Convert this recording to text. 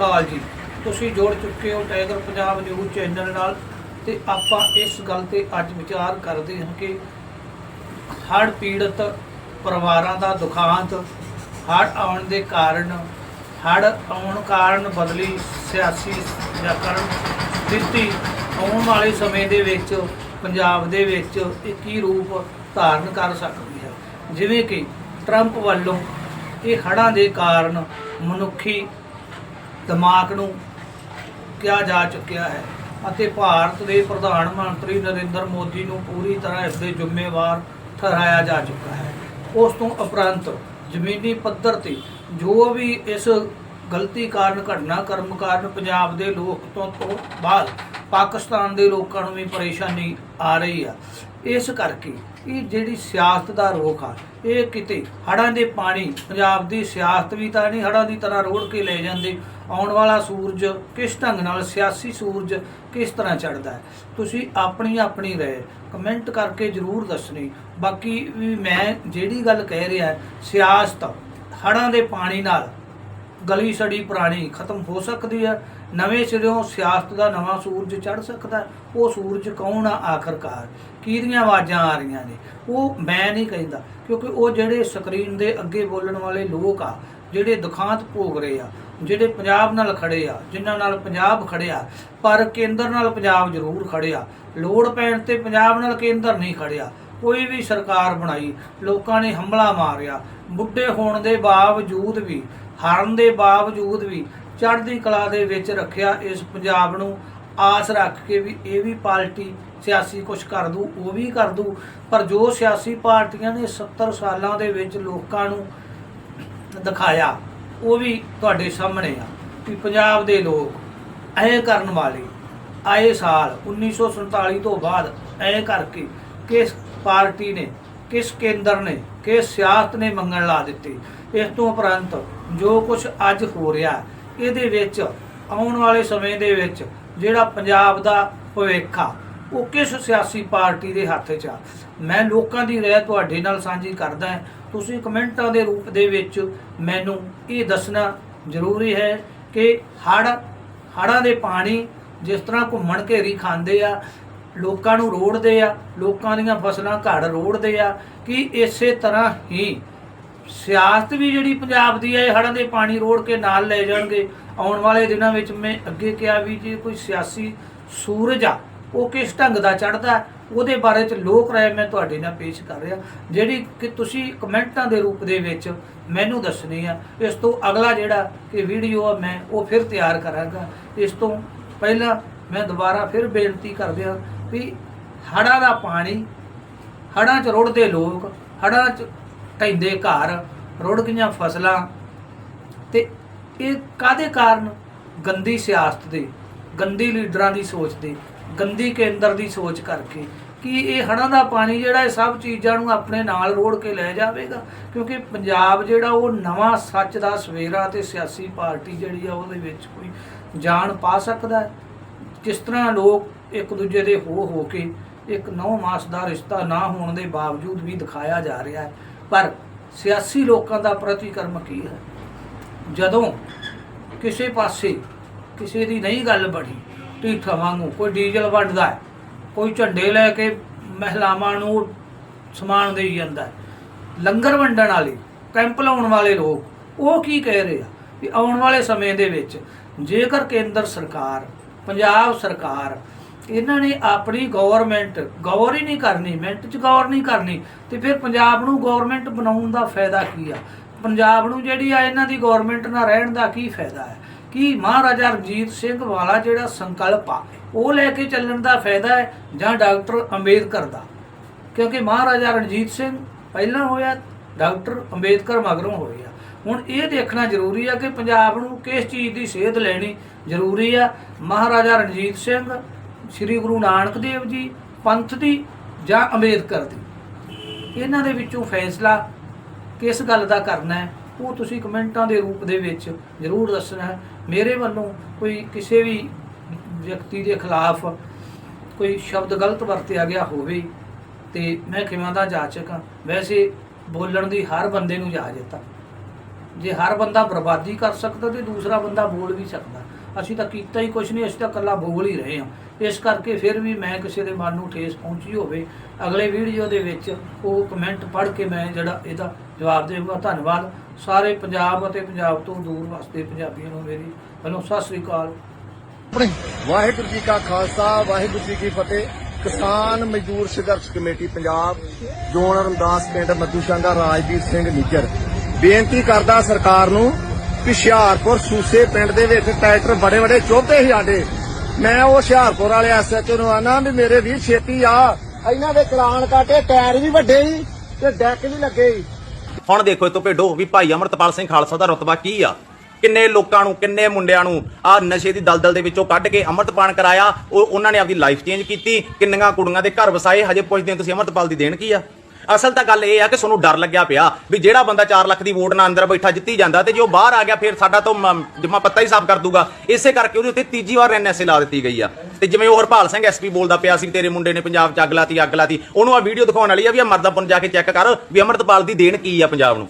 ਕਾਲ ਜੀ। ਤੁਸੀਂ ਜੋੜ ਚੁੱਕੇ ਹੋ ਟਾਈਗਰ ਪੰਜਾਬ ਨਿਊਜ਼ ਚੈਨਲ ਨਾਲ ਤੇ ਆਪਾਂ ਇਸ ਗੱਲ ਤੇ ਅੱਜ ਵਿਚਾਰ ਕਰਦੇ ਹਾਂ ਕਿ ਹੜ੍ਹ ਪੀੜਤ ਪਰਿਵਾਰਾਂ ਦਾ ਦੁਖਾਂਤ, ਹੜ੍ਹ ਆਉਣ ਦੇ ਕਾਰਨ, ਹੜ੍ਹ ਆਉਣ ਕਾਰਨ ਬਦਲੀ ਸਿਆਸੀ ਜਾਂ ਸਥਿਤੀ ਆਉਣ ਵਾਲੇ ਸਮੇਂ ਦੇ ਵਿੱਚ, ਪੰਜਾਬ ਦੇ ਵਿੱਚ ਇਹ ਕੀ ਰੂਪ ਧਾਰਨ ਕਰ ਸਕਦੀ ਹੈ? ਜਿਵੇਂ ਕਿ ਟਰੰਪ ਵੱਲੋਂ ਇਹ ਹੜ੍ਹਾਂ ਦੇ ਕਾਰਨ ਮਨੁੱਖੀ ਦਿਮਾਗ ਨੂੰ ਕਿਹਾ ਜਾ ਚੁੱਕਿਆ ਹੈ ਅਤੇ ਭਾਰਤ ਦੇ ਪ੍ਰਧਾਨ ਮੰਤਰੀ ਨਰਿੰਦਰ ਮੋਦੀ ਨੂੰ ਪੂਰੀ ਤਰ੍ਹਾਂ ਇਸ ਦੇ ਜ਼ਿੰਮੇਵਾਰ ਠਹਿਰਾਇਆ ਜਾ ਚੁੱਕਾ ਹੈ। ਉਸ ਤੋਂ ਉਪਰੰਤ ਜ਼ਮੀਨੀ ਪੱਧਰ ਤੇ ਜੋ ਵੀ ਇਸ ਗਲਤੀ ਕਾਰਨ ਘਟਨਾ ਕਰਮ ਕਾਰਨ ਪੰਜਾਬ ਦੇ ਲੋਕ ਤੋਂ ਤੋਂ ਬਾਅਦ ਪਾਕਿਸਤਾਨ ਦੇ ਲੋਕਾਂ ਨੂੰ ਵੀ ਪਰੇਸ਼ਾਨੀ ਆ ਰਹੀ ਆ। ਇਸ ਕਰਕੇ ਇਹ ਜਿਹੜੀ ਸਿਆਸਤ ਦਾ ਰੋਖ ਆ, ਇਹ ਕਿਤੇ ਹੜ੍ਹਾਂ ਦੇ ਪਾਣੀ, ਪੰਜਾਬ ਦੀ ਸਿਆਸਤ ਵੀ ਤਾਂ ਨਹੀਂ ਹੜ੍ਹਾਂ ਦੀ ਤਰ੍ਹਾਂ ਰੋੜ ਕੇ ਲੈ ਜਾਂਦੇ। ਆਉਣ ਵਾਲਾ ਸੂਰਜ ਕਿਸ ਢੰਗ ਨਾਲ ਸਿਆਸੀ ਸੂਰਜ ਕਿਸ ਤਰ੍ਹਾਂ ਚੜਦਾ ਹੈ? ਤੁਸੀਂ ਆਪਣੀ ਆਪਣੀ ਰਾਏ ਕਮੈਂਟ ਕਰਕੇ ਜਰੂਰ ਦੱਸਣੀ। ਬਾਕੀ ਵੀ ਮੈਂ ਜਿਹੜੀ ਗੱਲ ਕਹਿ ਰਿਹਾ, ਸਿਆਸਤ ਹੜ੍ਹਾਂ ਦੇ ਪਾਣੀ ਨਾਲ ਗਲੀ ਸੜੀ ਪੁਰਾਣੀ ਖਤਮ ਹੋ ਸਕਦੀ ਹੈ। ਨਵੇਂ ਸਿਰਿਓਂ ਸਿਆਸਤ ਦਾ ਨਵਾਂ ਸੂਰਜ ਚੜ ਸਕਦਾ ਉਹ ਸੂਰਜ ਕੌਣ ਆ ਆਖਰਕਾਰ? ਕਿਹਦੀਆਂ ਆਵਾਜ਼ਾਂ ਆ ਰਹੀਆਂ ਨੇ? ਉਹ ਮੈਂ ਨਹੀਂ ਕਹਿੰਦਾ, ਕਿਉਂਕਿ ਉਹ ਜਿਹੜੇ ਸਕਰੀਨ ਦੇ ਅੱਗੇ ਬੋਲਣ ਵਾਲੇ ਲੋਕ ਆ, ਜਿਹੜੇ ਦੁਖਾਂਤ ਭੋਗ ਰਹੇ ਆ, ਜਿਹੜੇ ਪੰਜਾਬ ਨਾਲ ਖੜੇ ਆ, ਜਿਨ੍ਹਾਂ ਨਾਲ ਪੰਜਾਬ ਖੜਿਆ, ਪਰ ਕੇਂਦਰ ਨਾਲ ਪੰਜਾਬ ਜ਼ਰੂਰ ਖੜਿਆ। ਲੋੜ ਪੈਣ ਤੇ ਪੰਜਾਬ ਨਾਲ ਕੇਂਦਰ ਨਹੀਂ ਖੜਿਆ। ਕੋਈ ਵੀ ਸਰਕਾਰ ਬਣਾਈ, ਲੋਕਾਂ ਨੇ ਹਮਲਾ ਮਾਰਿਆ। ਬੁੱਢੇ ਹੋਣ ਦੇ ਬਾਵਜੂਦ ਵੀ, ਹਾਰਨ ਦੇ ਬਾਵਜੂਦ ਵੀ ਚੜ੍ਹਦੀ ਕਲਾ ਦੇ ਵਿੱਚ ਰੱਖਿਆ ਇਸ ਪੰਜਾਬ ਨੂੰ। ਆਸ ਰੱਖ ਕੇ ਵੀ ਇਹ ਵੀ ਪਾਰਟੀ ਸਿਆਸੀ ਕੁਝ ਕਰ ਦੂ, ਉਹ ਵੀ ਕਰ ਦੂ। ਪਰ ਜੋ ਸਿਆਸੀ ਪਾਰਟੀਆਂ ਨੇ 70 ਸਾਲਾਂ ਦੇ ਵਿੱਚ ਲੋਕਾਂ ਨੂੰ ਦਿਖਾਇਆ, ਉਹ ਵੀ ਤੁਹਾਡੇ ਸਾਹਮਣੇ ਆ ਕਿ ਪੰਜਾਬ ਦੇ ਲੋਕ ਐ ਕਰਨ ਵਾਲੇ ਆਏ ਸਾਲ 1947 ਤੋਂ ਬਾਅਦ ਐ ਕਰਕੇ ਕਿਸ ਪਾਰਟੀ ਨੇ, ਕਿਸ ਕੇਂਦਰ ਨੇ, ਕਿਸ ਸਿਆਸਤ ਨੇ ਮੰਗਣ ਲਾ ਦਿੱਤੇ। ਇਸ ਤੋਂ ਉਪਰੰਤ ਜੋ ਕੁਝ ਅੱਜ ਹੋ ਰਿਹਾ ਇਹਦੇ ਵਿੱਚ, ਆਉਣ ਵਾਲੇ ਸਮੇਂ ਦੇ ਵਿੱਚ ਜਿਹੜਾ ਪੰਜਾਬ ਦਾ ਭਵਿੱਖ ਆ, ਉਹ ਕਿਸ ਸਿਆਸੀ ਪਾਰਟੀ ਦੇ ਹੱਥ 'ਚ ਆ? ਮੈਂ ਲੋਕਾਂ ਦੀ ਰਾਏ ਤੁਹਾਡੇ ਨਾਲ ਸਾਂਝੀ ਕਰਦਾ ਹਾਂ। ਤੁਸੀਂ ਕਮੈਂਟਾਂ ਦੇ ਰੂਪ ਦੇ ਵਿੱਚ ਮੈਨੂੰ ਇਹ ਦੱਸਣਾ ਜ਼ਰੂਰੀ ਹੈ ਕਿ ਹੜ ਹੜਾਂ ਦੇ ਪਾਣੀ ਜਿਸ ਤਰ੍ਹਾਂ ਘੁੰਮਣ ਘੇਰੀ ਖਾਂਦੇ ਆ, ਲੋਕਾਂ ਨੂੰ ਰੋੜਦੇ ਆ, ਲੋਕਾਂ ਦੀਆਂ ਫਸਲਾਂ ਘੜ ਰੋੜਦੇ ਆ, ਕਿ ਇਸੇ ਤਰ੍ਹਾਂ ਹੀ ਸਿਆਸਤ ਵੀ ਜਿਹੜੀ ਪੰਜਾਬ ਦੀ ਹੈ, ਇਹ ਹੜ੍ਹਾਂ ਦੇ ਪਾਣੀ ਰੋੜ ਕੇ ਨਾਲ ਲੈ ਜਾਣਗੇ। ਆਉਣ ਵਾਲੇ ਦਿਨਾਂ ਵਿੱਚ ਮੈਂ ਅੱਗੇ ਕਿਹਾ ਵੀ ਜੇ ਕੋਈ ਸਿਆਸੀ ਸੂਰਜ ਆ, ਉਹ ਕਿਸ ਢੰਗ ਦਾ ਚੜਦਾ ਉਹਦੇ ਬਾਰੇ ਚ ਲੋਕ ਰਾਏ ਮੈਂ ਤੁਹਾਡੇ ਨਾਲ ਪੇਸ਼ ਕਰ ਰਿਹਾ। ਜਿਹੜੀ ਕਿ ਤੁਸੀਂ ਕਮੈਂਟਾਂ ਦੇ ਰੂਪ ਦੇ ਵਿੱਚ ਮੈਨੂੰ ਦੱਸਣੀ ਆ, ਇਸ ਤੋਂ ਅਗਲਾ ਜਿਹੜਾ ਕਿ ਵੀਡੀਓ ਆ, ਮੈਂ ਉਹ ਫਿਰ ਤਿਆਰ ਕਰਾਂਗਾ। ਇਸ ਤੋਂ ਪਹਿਲਾਂ ਮੈਂ ਦੁਬਾਰਾ ਫਿਰ ਬੇਨਤੀ ਕਰਦਿਆਂ ਵੀ ਹੜ੍ਹਾਂ ਦਾ ਪਾਣੀ, ਹੜ੍ਹਾਂ 'ਚ ਰੁੜਦੇ ਲੋਕ, ਹੜ੍ਹਾਂ 'ਚ ਢਹਿੰਦੇ ਘਰ, ਰੁੜ ਗਈਆਂ ਫਸਲਾਂ। ਤੇ ਇਹ ਕਾਦੇ ਕਾਰਨ? ਗੰਦੀ ਸਿਆਸਤ ਦੇ, ਗੰਦੀ ਲੀਡਰਾਂ ਦੀ ਸੋਚ ਦੇ, ਗੰਦੀ ਕੇਂਦਰ ਦੀ ਸੋਚ ਕਰਕੇ। ਕਿ ਇਹ ਹੜ੍ਹਾਂ ਦਾ ਪਾਣੀ ਜਿਹੜਾ ਇਹ ਸਭ ਚੀਜ਼ਾਂ ਨੂੰ ਆਪਣੇ ਨਾਲ ਰੋੜ ਕੇ ਲੈ ਜਾਵੇਗਾ? ਕਿਉਂਕਿ ਪੰਜਾਬ ਜਿਹੜਾ ਉਹ ਨਵਾਂ ਸੱਚ ਦਾ ਸਵੇਰਾ ਤੇ ਸਿਆਸੀ ਪਾਰਟੀ ਜਿਹੜੀ ਆ ਉਹਦੇ ਵਿੱਚ ਕੋਈ ਜਾਣ ਪਾ ਸਕਦਾ ਹੈ। ਕਿਸ ਤਰ੍ਹਾਂ ਲੋਕ ਇੱਕ ਦੂਜੇ ਦੇ ਹੋ ਹੋ ਕੇ ਇੱਕ ਨੌ ਮਾਸ ਦਾ ਰਿਸ਼ਤਾ ਨਾ ਹੋਣ ਦੇ ਬਾਵਜੂਦ ਵੀ ਦਿਖਾਇਆ ਜਾ ਰਿਹਾ ਹੈ। ਪਰ ਸਿਆਸੀ ਲੋਕਾਂ ਦਾ ਪ੍ਰਤੀਕਰਮ ਕੀ ਹੈ? ਜਦੋਂ ਕਿਸੇ ਪਾਸੇ ਕਿਸੇ ਦੀ ਨਹੀਂ ਗੱਲ ਬਣੀ, ਢੀਠਾ ਵਾਂਗੂ, ਕੋਈ ਡੀਜ਼ਲ ਵੰਡਦਾ ਹੈ, ਕੋਈ ਝੰਡੇ ਲੈ ਕੇ ਮਹਿਲਾਵਾਂ ਨੂੰ ਸਮਾਨ ਦੇਈ ਜਾਂਦਾ ਹੈ, ਲੰਗਰ ਵੰਡਣ ਵਾਲੇ, ਕੈਂਪ ਲਾਉਣ ਵਾਲੇ ਲੋਕ, ਉਹ ਕੀ ਕਹਿ ਰਹੇ ਆ? ਵੀ ਆਉਣ ਵਾਲੇ ਸਮੇਂ ਦੇ ਵਿੱਚ ਜੇਕਰ ਕੇਂਦਰ ਸਰਕਾਰ, ਪੰਜਾਬ ਸਰਕਾਰ ਇਹਨਾਂ ਨੇ ਆਪਣੀ ਗਵਰਨਮੈਂਟ ਗੌਰ ਹੀ ਨਹੀਂ ਕਰਨੀ, ਮਿੰਟ 'ਚ ਗੌਰ ਨਹੀਂ ਕਰਨੀ, ਤੇ ਫਿਰ ਪੰਜਾਬ ਨੂੰ ਗਵਰਨਮੈਂਟ ਬਣਾਉਣ ਦਾ ਫਾਇਦਾ ਕੀ ਆ? ਪੰਜਾਬ ਨੂੰ ਜਿਹੜੀ ਆ ਇਹਨਾਂ ਦੀ ਗਵਰਨਮੈਂਟ ਨਾਲ ਰਹਿਣ ਦਾ ਕੀ ਫਾਇਦਾ ਹੈ? ਕੀ ਮਹਾਰਾਜਾ ਰਣਜੀਤ ਸਿੰਘ ਵਾਲਾ ਜਿਹੜਾ ਸੰਕਲਪ ਆ, ਉਹ ਲੈ ਕੇ ਚੱਲਣ ਦਾ ਫਾਇਦਾ ਹੈ ਜਾਂ ਡਾਕਟਰ ਅੰਬੇਦਕਰ ਦਾ? ਕਿਉਂਕਿ ਮਹਾਰਾਜਾ ਰਣਜੀਤ ਸਿੰਘ ਪਹਿਲਾਂ ਹੋਇਆ, ਡਾਕਟਰ ਅੰਬੇਦਕਰ ਮਗਰੋਂ ਹੋਇਆ। ਹੁਣ ਇਹ ਦੇਖਣਾ ਜ਼ਰੂਰੀ ਆ ਕਿ ਪੰਜਾਬ ਨੂੰ ਕਿਸ ਚੀਜ਼ ਦੀ ਸੇਧ ਲੈਣੀ ਜ਼ਰੂਰੀ ਆ? ਮਹਾਰਾਜਾ ਰਣਜੀਤ ਸਿੰਘ ਸ੍ਰੀ ਗੁਰੂ ਨਾਨਕ ਦੇਵ ਜੀ ਪੰਥ ਦੀ ਜਾਂ ਅੰਬੇਦਕਰ ਦੀ। ਇਹਨਾਂ ਦੇ ਵਿੱਚੋਂ ਫੈਸਲਾ ਕਿਸ ਗੱਲ ਦਾ ਕਰਨਾ ਹੈ, ਉਹ ਤੁਸੀਂ ਕਮੈਂਟਾਂ ਦੇ ਰੂਪ ਦੇ ਵਿੱਚ ਜ਼ਰੂਰ ਦੱਸਣਾ ਹੈ। ਮੇਰੇ ਵੱਲੋਂ ਕੋਈ ਕਿਸੇ ਵੀ ਵਿਅਕਤੀ ਦੇ ਖਿਲਾਫ ਕੋਈ ਸ਼ਬਦ ਗਲਤ ਵਰਤਿਆ ਗਿਆ ਹੋਵੇ ਤੇ ਮੈਂ ਕਿਵੇਂ ਦਾ ਜਾਚਕ ਹਾਂ, ਵੈਸੇ ਬੋਲਣ ਦੀ ਹਰ ਬੰਦੇ ਨੂੰ ਇਜਾਜ਼ਤ ਆ ਜੇ ਹਰ ਬੰਦਾ ਬਰਬਾਦੀ ਕਰ ਸਕਦਾ ਤੇ ਦੂਸਰਾ ਬੰਦਾ ਬੋਲ ਵੀ ਸਕਦਾ। ਅਸੀਂ ਤਾਂ ਕੀਤਾ ਹੀ ਕੁਝ ਨਹੀਂ, ਅਸੀਂ ਤਾਂ ਇਕੱਲਾ ਬੋਲ ਹੀ ਰਹੇ ਹਾਂ। ਇਸ ਕਰਕੇ ਫਿਰ ਵੀ ਮੈਂ ਕਿਸੇ ਦੇ ਮਨ ਨੂੰ ਠੇਸ ਪਹੁੰਚੀ ਹੋਵੇ, ਅਗਲੇ ਵੀਡੀਓ ਦੇ ਵਿੱਚ ਉਹ ਕਮੈਂਟ ਪੜ੍ਹ ਕੇ ਮੈਂ ਜਿਹੜਾ ਇਹਦਾ ਜਵਾਬ ਦੇਵਾਂਗਾ। ਧੰਨਵਾਦ। ਸਾਰੇ ਪੰਜਾਬ ਅਤੇ ਪੰਜਾਬ ਤੋਂ ਦੂਰ ਵਸਦੇ ਪੰਜਾਬੀਆਂ ਨੂੰ ਮੇਰੀ। ਵੱਲੋਂ ਸਤਿ ਸ੍ਰੀ ਅਕਾਲ। ਵਾਹਿਗੁਰੂ ਜੀ ਕਾ ਖਾਲਸਾ, ਵਾਹਿਗੁਰੂ ਜੀ ਕੀ ਫਤਿਹ। ਕਿਸਾਨ ਮਜ਼ਦੂਰ ਸੰਘਰਸ਼ ਕਮੇਟੀ ਪੰਜਾਬ, ਜੋਨ ਰਮਦਾਸ ਪਿੰਡ ਮੱਧੂਸ਼ਾਂਗਾ ਰਾਜਵੀਰ ਸਿੰਘ ਨਿੱਜਰ। ਬੇਨਤੀ ਕਰਦਾ ਸਰਕਾਰ ਨੂੰ ਹੁਸ਼ਿਆਰਪੁਰ ਸੂਸੇ ਪਿੰਡ ਦੇ ਵਿੱਚ ਟਰੈਕਟਰ ਬੜੇ ਬੜੇ ਚੋਭੇ ਸੀ ਸਾਡੇ। ਮੈਂ ਉਹ ਹੁਸ਼ਿਆਰਪੁਰ ਵਾਲੇ ਐਸਐਚਓ ਨੂੰ ਆਨਾ ਵੀ ਮੇਰੇ ਵੀਰ ਛੇਤੀ ਆ। ਇਹਨਾਂ ਦੇ ਚਲਾਨ ਕਾਟੇ, ਟਾਇਰ ਵੀ ਵੱਡੇ ਸੀ ਤੇ ਡੈਕ ਵੀ ਲੱਗੇ ਸੀ। ਹੁਣ ਦੇਖੋ ਇਹ ਭੇਡੋ, ਵੀ ਭਾਈ ਅਮਰਤਪਾਲ ਸਿੰਘ ਖਾਲਸਾ ਦਾ ਰਤਬਾ ਕੀ ਆ? ਕਿੰਨੇ ਲੋਕਾਂ ਨੂੰ, ਕਿੰਨੇ ਮੁੰਡਿਆਂ ਨੂੰ ਆ ਨਸ਼ੇ ਦੀ ਦਲਦਲ ਦੇ ਵਿੱਚੋਂ ਕੱਢ ਕੇ ਅੰਮ੍ਰਿਤਪਾਨ ਕਰਾਇਆ, ਉਹ ਉਹਨਾਂ ਨੇ ਆਪਣੀ ਲਾਈਫ ਚੇਂਜ ਕੀਤੀ। ਕਿੰਨੀਆਂ ਕੁੜੀਆਂ ਦੇ ਘਰ ਵਸਾਏ, ਹਜੇ ਪੁੱਛਦੇ ਹੋ ਤੁਸੀਂ ਅੰਮ੍ਰਿਤਪਾਲ ਦੀ ਦੇਣ ਕੀ ਆ? ਅਸਲ ਤਾਂ ਗੱਲ ਇਹ ਆ ਕਿ ਤੁਹਾਨੂੰ ਡਰ ਲੱਗਿਆ ਪਿਆ ਵੀ ਜਿਹੜਾ ਬੰਦਾ 4 ਲੱਖ ਦੀ ਵੋਟ ਨਾਲ ਅੰਦਰ ਬੈਠਾ ਜਿੱਤੀ ਜਾਂਦਾ ਤੇ ਜੇ ਉਹ ਬਾਹਰ ਆ ਗਿਆ ਫਿਰ ਸਾਡਾ ਤੋਂ ਮ- ਜਮਾ ਪੱਤਾ ਹੀ ਸਾਫ਼ ਕਰ ਦੂਗਾ। ਇਸੇ ਕਰਕੇ ਉਹਦੇ ਉੱਤੇ ਤੀਜੀ ਵਾਰ ਐਨਐਸਏ ਲਾ ਦਿੱਤੀ ਗਈ ਆ। ਤੇ ਜਿਵੇਂ ਉਹ ਹਰਪਾਲ ਸਿੰਘ ਐਸਪੀ ਬੋਲਦਾ ਪਿਆ ਸੀ ਤੇਰੇ ਮੁੰਡੇ ਨੇ ਪੰਜਾਬ 'ਚ ਅੱਗ ਲਾਤੀ ਅੱਗ ਲਾਤੀ। ਉਹਨੂੰ ਆ ਵੀਡੀਓ ਦਿਖਾਉਣ ਵਾਲੀ ਆ ਵੀ ਆ ਮਰਦਾਪੁਰ ਜਾ ਕੇ ਚੈੱਕ ਕਰ ਵੀ ਅਮਰਤਪਾਲ ਦੀ ਦੇਣ ਕੀ ਆ ਪੰਜਾਬ ਨੂੰ।